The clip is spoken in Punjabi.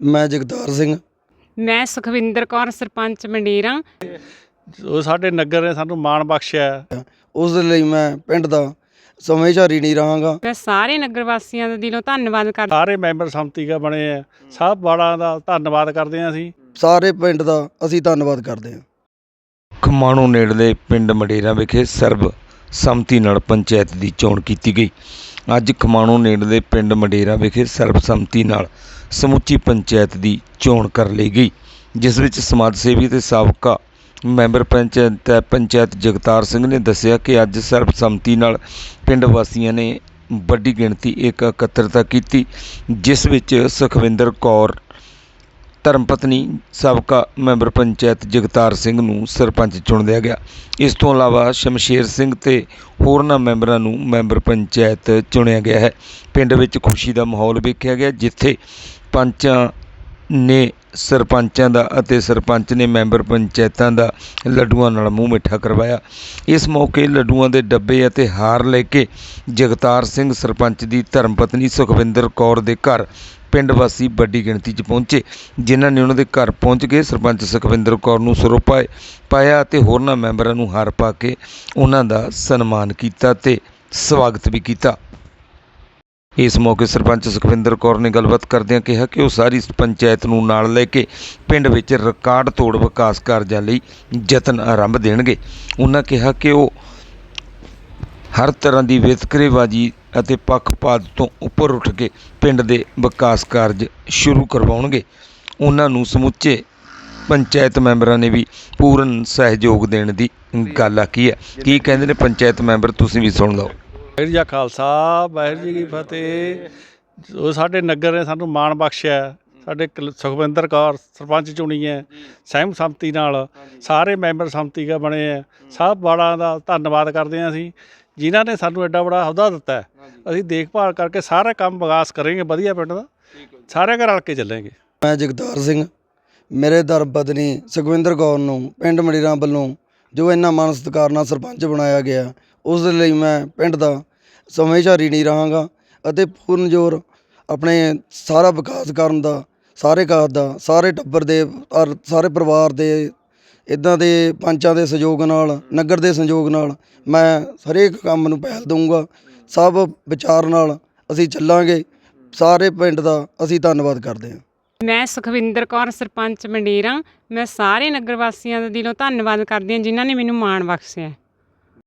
ਮੈਂ ਜਗਤਾਰ ਸਿੰਘ। ਮੈਂ ਸੁਖਵਿੰਦਰ ਕੌਰ ਸਰਪੰਚ ਮੰਡੀਰਾਂ ਉਹ ਸਾਡੇ ਨਗਰ ਨੇ ਸਾਨੂੰ ਮਾਣ ਬਖਸ਼ਿਆ। ਉਸ ਦੇ ਲਈ ਮੈਂ ਪਿੰਡ ਦਾ ਹਮੇਸ਼ਾ ਰੀਣੀ ਰਹਾਂਗਾ। ਮੈਂ ਸਾਰੇ ਨਗਰ ਵਾਸੀਆਂ ਦਾ ਦਿਲੋਂ ਧੰਨਵਾਦ ਕਰਦੀ। ਸਾਰੇ ਮੈਂਬਰ ਸੰਮਤੀ ਦਾ ਬਣੇ ਆ। ਸਭ ਬਾੜਾਂ ਦਾ ਧੰਨਵਾਦ ਕਰਦੇ ਹਾਂ ਅਸੀਂ। ਸਾਰੇ ਪਿੰਡ ਦਾ ਅਸੀਂ ਧੰਨਵਾਦ ਕਰਦੇ ਹਾਂ। ਖਮਾਣੋਂ ਨੇੜਲੇ ਪਿੰਡ ਮਡੇਰਾ ਵਿਖੇ ਸਰਬ ਸੰਮਤੀ ਨਾਲ ਪੰਚਾਇਤ ਦੀ ਚੋਣ ਕੀਤੀ ਗਈ। ਅੱਜ ਖਮਾਣੋਂ ਨੇੜਲੇ ਪਿੰਡ ਮੰਡੇਰਾ ਵਿਖੇ ਸਰਬਸੰਮਤੀ ਨਾਲ ਸਮੁੱਚੀ ਪੰਚਾਇਤ ਦੀ ਚੋਣ ਕਰ ਲਈ ਗਈ, ਜਿਸ ਵਿੱਚ ਸਮਾਜ ਸੇਵੀ ਤੇ ਸਾਬਕਾ ਮੈਂਬਰ ਪੰਚਾਇਤ ਪੰਚਾਇਤ ਜਗਤਾਰ ਸਿੰਘ ਨੇ ਦੱਸਿਆ ਕਿ ਅੱਜ ਸਰਬਸੰਮਤੀ ਨਾਲ ਪਿੰਡ ਵਾਸੀਆਂ ਨੇ ਵੱਡੀ ਗਿਣਤੀ ਇੱਕ ਇਕੱਤਰਤਾ ਕੀਤੀ, ਜਿਸ ਵਿੱਚ ਸੁਖਵਿੰਦਰ ਕੌਰ ਧਰਮ ਪਤਨੀ ਸਾਬਕਾ ਮੈਂਬਰ ਪੰਚਾਇਤ ਜਗਤਾਰ ਸਿੰਘ ਨੂੰ ਸਰਪੰਚ ਚੁਣ ਲਿਆ ਗਿਆ। ਇਸ ਤੋਂ ਇਲਾਵਾ ਸ਼ਮਸ਼ੇਰ ਸਿੰਘ ਤੇ ਹੋਰਨਾਂ ਮੈਂਬਰਾਂ ਨੂੰ ਮੈਂਬਰ ਪੰਚਾਇਤ ਚੁਣਿਆ ਗਿਆ ਹੈ। ਪਿੰਡ ਵਿੱਚ ਖੁਸ਼ੀ ਦਾ ਮਾਹੌਲ ਵੇਖਿਆ ਗਿਆ, ਜਿੱਥੇ ਪੰਚਾਂ ਨੇ ਸਰਪੰਚਾਂ ਦਾ ਅਤੇ ਸਰਪੰਚ ਨੇ ਮੈਂਬਰ ਪੰਚਾਇਤਾਂ ਦਾ ਲੱਡੂਆਂ ਨਾਲ ਮੂੰਹ ਮਿੱਠਾ ਕਰਵਾਇਆ। ਇਸ ਮੌਕੇ ਲੱਡੂਆਂ ਦੇ ਡੱਬੇ ਅਤੇ ਹਾਰ ਲੈ ਕੇ ਜਗਤਾਰ ਸਿੰਘ ਸਰਪੰਚ ਦੀ ਧਰਮ ਪਤਨੀ ਸੁਖਵਿੰਦਰ ਕੌਰ ਦੇ ਘਰ ਪਿੰਡ ਵਾਸੀ ਵੱਡੀ ਗਿਣਤੀ 'ਚ ਪਹੁੰਚੇ, ਜਿਨ੍ਹਾਂ ਨੇ ਉਹਨਾਂ ਦੇ ਘਰ ਪਹੁੰਚ ਕੇ ਸਰਪੰਚ ਸੁਖਵਿੰਦਰ ਕੌਰ ਨੂੰ ਸਰੋਪਾ ਪਾਇਆ ਅਤੇ ਹੋਰਨਾਂ ਮੈਂਬਰਾਂ ਨੂੰ ਹਾਰ ਪਾ ਕੇ ਉਹਨਾਂ ਦਾ ਸਨਮਾਨ ਕੀਤਾ ਤੇ ਸਵਾਗਤ ਵੀ ਕੀਤਾ। ਇਸ ਮੌਕੇ ਸਰਪੰਚ ਸੁਖਵਿੰਦਰ ਕੌਰ ਨੇ ਗੱਲਬਾਤ ਕਰਦਿਆਂ ਕਿਹਾ ਕਿ ਉਹ ਸਾਰੀ ਪੰਚਾਇਤ ਨੂੰ ਨਾਲ ਲੈ ਕੇ ਪਿੰਡ ਵਿੱਚ ਰਿਕਾਰਡ ਤੋੜ ਵਿਕਾਸ ਕਾਰਜਾਂ ਲਈ ਯਤਨ ਆਰੰਭ ਦੇਣਗੇ। ਉਹਨਾਂ ਕਿਹਾ ਕਿ ਉਹ ਹਰ ਤਰ੍ਹਾਂ ਦੀ ਵਿਤਕਰੇਬਾਜ਼ੀ ਅਤੇ ਪੱਖਪਾਤ ਤੋਂ ਉੱਪਰ ਉੱਠ ਕੇ ਪਿੰਡ ਦੇ ਵਿਕਾਸ ਕਾਰਜ ਸ਼ੁਰੂ ਕਰਵਾਉਣਗੇ। ਉਹਨਾਂ ਨੂੰ ਸਮੁੱਚੇ ਪੰਚਾਇਤ ਮੈਂਬਰਾਂ ਨੇ ਵੀ ਪੂਰਨ ਸਹਿਯੋਗ ਦੇਣ ਦੀ ਗੱਲ ਆਖੀ ਹੈ। ਕੀ ਕਹਿੰਦੇ ਨੇ ਪੰਚਾਇਤ ਮੈਂਬਰ, ਤੁਸੀਂ ਵੀ ਸੁਣ ਲਓ। ਵਾਹਿਗੁਰੂ ਜੀ ਕਾ ਖਾਲਸਾ, ਵਾਹਿਗੁਰੂ ਜੀ ਕੀ ਫਤਿਹ। ਉਹ ਸਾਡੇ ਨਗਰ ਨੇ ਸਾਨੂੰ ਮਾਣ ਬਖਸ਼ਿਆ। ਸਾਡੇ ਕਲ- ਸੁਖਵਿੰਦਰ ਕੌਰ ਸਰਪੰਚ ਚੁਣੀ ਹੈ, ਸਹਿਮ ਸੰਮਤੀ ਨਾਲ। ਸਾਰੇ ਮੈਂਬਰ ਸੰਮਤੀ ਦਾ ਬਣੇ ਆ ਸਭ ਬਾੜਾਂ ਦਾ ਧੰਨਵਾਦ ਕਰਦੇ ਹਾਂ ਅਸੀਂ। ਜਿਨ੍ਹਾਂ ਨੇ ਸਾਨੂੰ ਐਡਾ ਬੜਾ ਅਹੁਦਾ ਦਿੱਤਾ ਅਸੀਂ ਦੇਖਭਾਲ ਕਰਕੇ ਸਾਰਾ ਕੰਮ ਵਿਕਾਸ ਕਰਾਂਗੇ ਵਧੀਆ ਪਿੰਡ ਦਾ। ਸਾਰੇ ਘਰ ਰਲ ਕੇ ਚੱਲਾਂਗੇ। ਮੈਂ ਜਗਤਾਰ ਸਿੰਘ ਮੇਰੇ ਧਰਮ ਪਤਨੀ ਸੁਖਵਿੰਦਰ ਕੌਰ ਨੂੰ ਪਿੰਡ ਮੜੀਰਾਂ ਵੱਲੋਂ ਜੋ ਇੰਨਾ ਮਾਣ ਸਤਿਕਾਰ ਨਾਲ ਸਰਪੰਚ ਬਣਾਇਆ ਗਿਆ ਉਸ ਦੇ ਲਈ ਮੈਂ ਪਿੰਡ ਦਾ ਹਮੇਸ਼ਾ ਰੀਣੀ ਰਹਾਂਗਾ ਅਤੇ ਪੂਰਨ ਜ਼ੋਰ ਆਪਣੇ ਸਾਰਾ ਵਿਕਾਸ ਕਰਨ ਦਾ ਸਾਰੇ ਕਾਜ ਦਾ ਸਾਰੇ ਟੱਬਰ ਦੇ ਔਰ ਸਾਰੇ ਪਰਿਵਾਰ ਦੇ ਇਦਾਂ ਦੇ ਪੰਚਾਂ ਦੇ ਸਹਿਯੋਗ ਨਾਲ ਨਗਰ ਦੇ ਸਹਿਯੋਗ ਨਾਲ ਮੈਂ ਹਰੇਕ ਕੰਮ ਨੂੰ ਪਹਿਲ ਦਊਂਗਾ। ਸਭ ਵਿਚਾਰ ਨਾਲ ਅਸੀਂ ਚੱਲਾਂਗੇ। ਸਾਰੇ ਪਿੰਡ ਦਾ ਅਸੀਂ ਧੰਨਵਾਦ ਕਰਦੇ ਹਾਂ। ਮੈਂ ਸੁਖਵਿੰਦਰ ਕੌਰ, ਸਰਪੰਚ ਮੰਡੀਰਾਂ ਮੈਂ ਸਾਰੇ ਨਗਰ ਵਾਸੀਆਂ ਦਾ ਦਿਲੋਂ ਧੰਨਵਾਦ ਕਰਦੀ ਹਾਂ ਜਿਨ੍ਹਾਂ ਨੇ ਮੈਨੂੰ ਮਾਣ ਬਖਸ਼ਿਆ।